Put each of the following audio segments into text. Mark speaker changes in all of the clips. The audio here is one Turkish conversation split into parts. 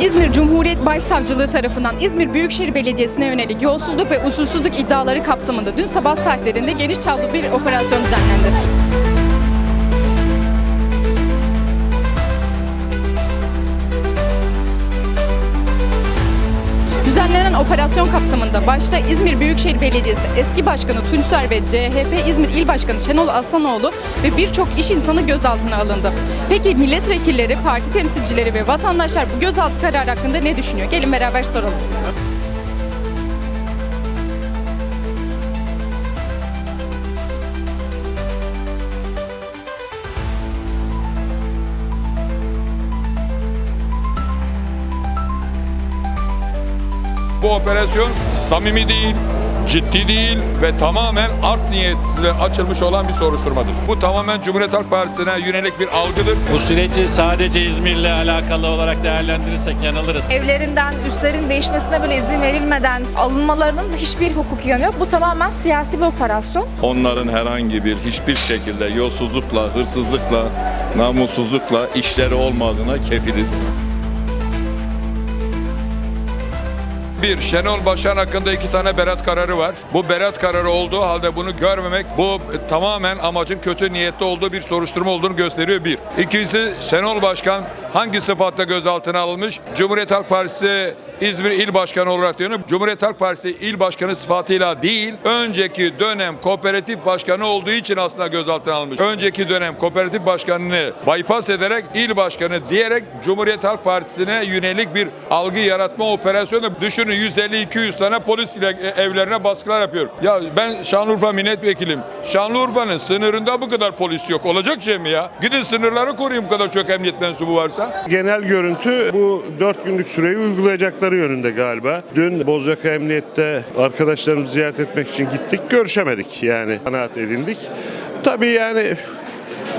Speaker 1: İzmir Cumhuriyet Başsavcılığı tarafından İzmir Büyükşehir Belediyesi'ne yönelik yolsuzluk ve usulsüzlük iddiaları kapsamında dün sabah saatlerinde geniş çaplı bir operasyon düzenlendi. Operasyon kapsamında başta İzmir Büyükşehir Belediyesi eski başkanı Tunçer ve CHP İzmir İl Başkanı Şenol Aslanoğlu ve birçok iş insanı gözaltına alındı. Peki milletvekilleri, parti temsilcileri ve vatandaşlar bu gözaltı kararı hakkında ne düşünüyor? Gelin beraber soralım.
Speaker 2: Bu operasyon samimi değil, ciddi değil ve tamamen art niyetle açılmış olan bir soruşturmadır. Bu tamamen Cumhuriyet Halk Partisi'ne yönelik bir algıdır.
Speaker 3: Bu süreci sadece İzmir'le alakalı olarak değerlendirirsek yanılırız.
Speaker 4: evlerinden, üstlerin değişmesine bile izin verilmeden alınmalarının hiçbir hukuki yanı yok. Bu tamamen siyasi bir operasyon.
Speaker 5: onların herhangi bir hiçbir şekilde yolsuzlukla, hırsızlıkla, namussuzlukla işleri olmadığına kefiliz.
Speaker 2: Bir, Şenol Başkan hakkında iki tane berat kararı var. Bu berat kararı olduğu halde bunu görmemek bu tamamen amacın kötü niyetli olduğu bir soruşturma olduğunu gösteriyor bir. İkincisi Şenol Başkan hangi sıfatla gözaltına alınmış? Cumhuriyet Halk Partisi İzmir İl Başkanı olarak diyorum. Cumhuriyet Halk Partisi İl Başkanı sıfatıyla değil, önceki dönem kooperatif başkanı olduğu için aslında gözaltına alınmış. Önceki dönem kooperatif başkanını bypass ederek il başkanı diyerek Cumhuriyet Halk Partisi'ne yönelik bir algı yaratma operasyonu. Düşünün 150-200 tane polis ile e, evlerine baskılar yapıyor. Ya ben Şanlıurfa milletvekiliyim. Şanlıurfa'nın sınırında bu kadar polis yok. Olacak şey mi ya? Gidin sınırları koruyun bu kadar çok emniyet mensubu varsa.
Speaker 6: Genel görüntü bu 4 günlük süreyi uygulayacakları yönünde galiba. Dün Bozyaka Emniyet'te arkadaşlarımızı ziyaret etmek için gittik. Görüşemedik yani. Kanaat edindik. Tabii yani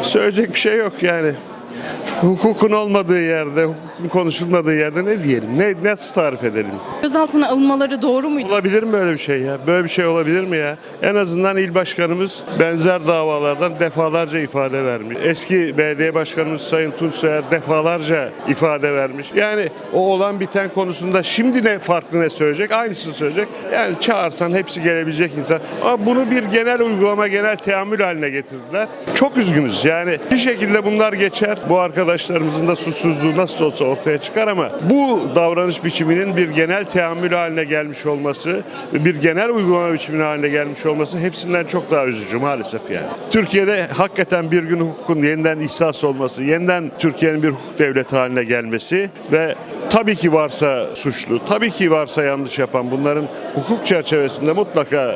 Speaker 6: söyleyecek bir şey yok yani. Hukukun olmadığı yerde, hukukun konuşulmadığı yerde ne diyelim? Ne nasıl tarif edelim?
Speaker 1: Gözaltına alınmaları doğru muydu?
Speaker 6: Olabilir mi böyle bir şey ya? Böyle bir şey olabilir mi ya? En azından il başkanımız benzer davalardan defalarca ifade vermiş. Eski belediye başkanımız Sayın Tunçsoyer defalarca ifade vermiş. Yani o olan biten konusunda şimdi ne farklı ne söyleyecek? Aynısını söyleyecek. Yani çağırsan hepsi gelebilecek insan. Ama bunu bir genel uygulama, genel teamül haline getirdiler. Çok üzgünüz. Yani bir şekilde bunlar geçer. Bu arkadaşlarımızın da suçsuzluğu nasıl olsa ortaya çıkar ama bu davranış biçiminin bir genel teamül haline gelmiş olması bir genel uygulama biçimine haline gelmiş olması hepsinden çok daha üzücü maalesef yani. Türkiye'de hakikaten bir gün hukukun yeniden ihsas olması, yeniden Türkiye'nin bir hukuk devleti haline gelmesi ve tabii ki varsa suçlu, tabii ki varsa yanlış yapan bunların hukuk çerçevesinde mutlaka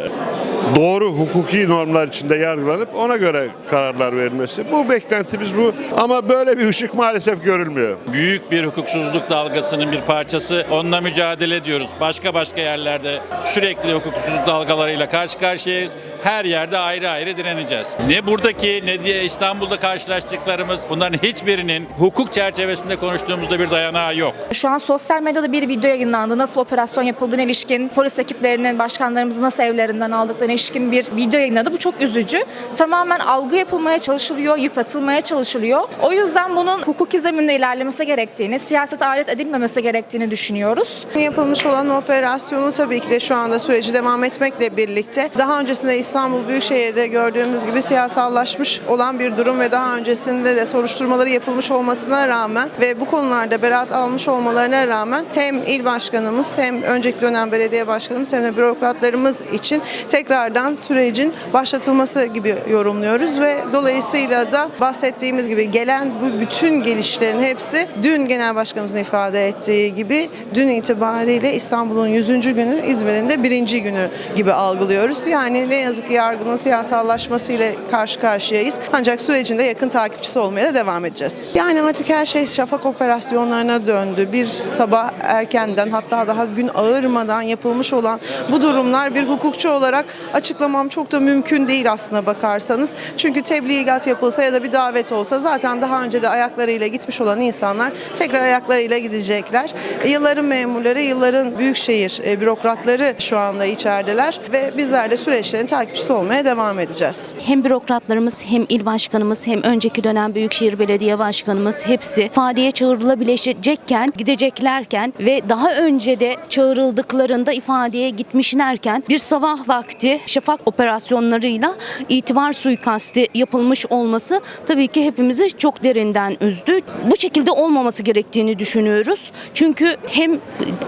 Speaker 6: doğru hukuki normlar içinde yargılanıp ona göre kararlar verilmesi. Bu beklentimiz bu ama böyle bir ışık maalesef görülmüyor.
Speaker 3: Büyük bir hukuksuzluk dalgasının bir parçası. Onunla mücadele ediyoruz. Başka başka yerlerde sürekli hukuksuzluk dalgalarıyla karşı karşıyayız. Her yerde ayrı ayrı direneceğiz. Ne buradaki ne diye İstanbul'da karşılaştıklarımız bunların hiçbirinin hukuk çerçevesinde konuştuğumuzda bir dayanağı yok.
Speaker 4: Şu an sosyal medyada bir video yayınlandı. Nasıl operasyon yapıldığına ilişkin, polis ekiplerinin başkanlarımızı nasıl evlerinden aldıklarına ilişkin bir video yayınladı. Bu çok üzücü. Tamamen algı yapılmaya çalışılıyor, yıpratılmaya çalışılıyor. O yüzden bunun hukuki zeminde ilerlemesi gerektiğini, siyaset alet edilmemesi gerektiğini düşünüyoruz.
Speaker 7: Yapılmış olan operasyonu tabii ki de şu anda süreci devam etmekle birlikte daha öncesinde İstanbul Büyükşehir'de gördüğümüz gibi siyasallaşmış olan bir durum ve daha öncesinde de soruşturmaları yapılmış olmasına rağmen ve bu konularda beraat almış olmalarına rağmen hem il başkanımız hem önceki dönem belediye başkanımız hem de bürokratlarımız için tekrardan sürecin başlatılması gibi yorumluyoruz ve dolayısıyla da bahsettiğimiz gibi gelen bu bütün gelişlerin hepsi dün genel başkanımızın ifade ettiği gibi dün itibariyle İstanbul'un 100. günü İzmir'in de 1. günü gibi algılıyoruz. Yani ne yazık ki yargının siyasallaşmasıyla karşı karşıyayız. Ancak sürecinde yakın takipçisi olmaya da devam edeceğiz. Yani artık her şey şafak operasyonlarına döndü. Bir sabah erkenden hatta daha gün ağırmadan yapılmış olan bu durumlar bir hukukçu olarak açıklamam çok da mümkün değil aslına bakarsanız. Çünkü tebligat yapılsa ya da bir davet olsa zaten daha önce de ayaklarıyla gitmiş olan insanlar tekrar ayaklarıyla gidecekler. Yılların memurları, yılların büyükşehir e, bürokratları şu anda içerideler ve bizler de süreçlerin takipçisi olmaya devam edeceğiz.
Speaker 8: Hem bürokratlarımız hem il başkanımız hem önceki dönem Büyükşehir Belediye Başkanımız hepsi ifadeye çağrılabilecekken, gideceklerken ve daha önce de çağrıldıklarında ifadeye gitmişlerken bir sabah vakti şafak operasyonlarıyla itibar suikasti yapılmış olması tabii ki hepimizi çok derinden üzdü. Bu şekilde olmaması gerektiğini düşünüyoruz. Çünkü hem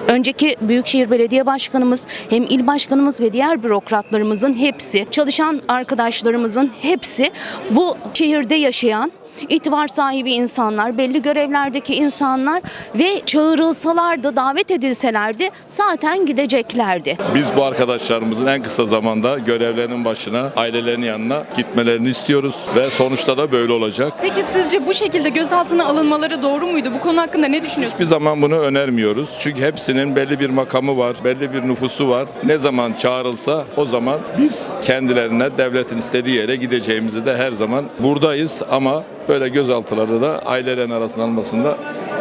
Speaker 8: önceki Büyükşehir Belediye Başkanımız hem il başkanımız ve diğer bürokratlarımızın hepsi, çalışan arkadaşlarımızın hepsi bu şehirde yaşayan itibar sahibi insanlar, belli görevlerdeki insanlar ve çağrılsalardı, davet edilselerdi zaten gideceklerdi.
Speaker 5: Biz bu arkadaşlarımızın en kısa zamanda görevlerinin başına, ailelerinin yanına gitmelerini istiyoruz ve sonuçta da böyle olacak.
Speaker 1: Peki sizce bu şekilde gözaltına alınmaları doğru muydu? Bu konu hakkında ne düşünüyorsunuz?
Speaker 5: Bir zaman bunu önermiyoruz. Çünkü hepsinin belli bir makamı var, belli bir nüfusu var. Ne zaman çağrılsa o zaman biz kendilerine devletin istediği yere gideceğimizi de her zaman buradayız ama böyle gözaltıları da ailelerin arasına almasında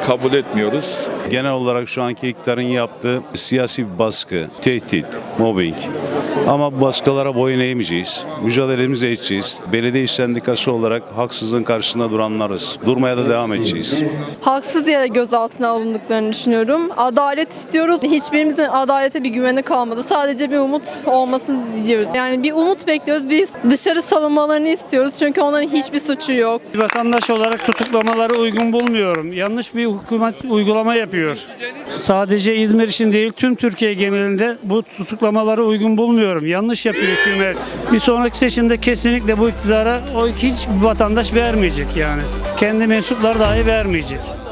Speaker 5: kabul etmiyoruz.
Speaker 9: Genel olarak şu anki iktidarın yaptığı siyasi baskı, tehdit, mobbing. Ama bu baskılara boyun eğmeyeceğiz. Mücadelemizi edeceğiz. Belediye İş Sendikası olarak haksızlığın karşısında duranlarız. Durmaya da devam edeceğiz.
Speaker 10: haksız yere gözaltına alındıklarını düşünüyorum. Adalet istiyoruz. Hiçbirimizin adalete bir güveni kalmadı. Sadece bir umut olmasını diliyoruz. Yani bir umut bekliyoruz. Biz dışarı salınmalarını istiyoruz. Çünkü onların hiçbir suçu yok.
Speaker 11: Vatandaş olarak tutuklamaları uygun bulmuyorum. Yanlış bir hükümet uygulama yapıyor. Sadece İzmir için değil tüm Türkiye genelinde bu tutuklamaları uygun bulmuyorum. Yanlış yapıyor hükümet. Bir sonraki seçimde kesinlikle bu iktidara o hiç vatandaş vermeyecek yani. Kendi mensupları dahi vermeyecek.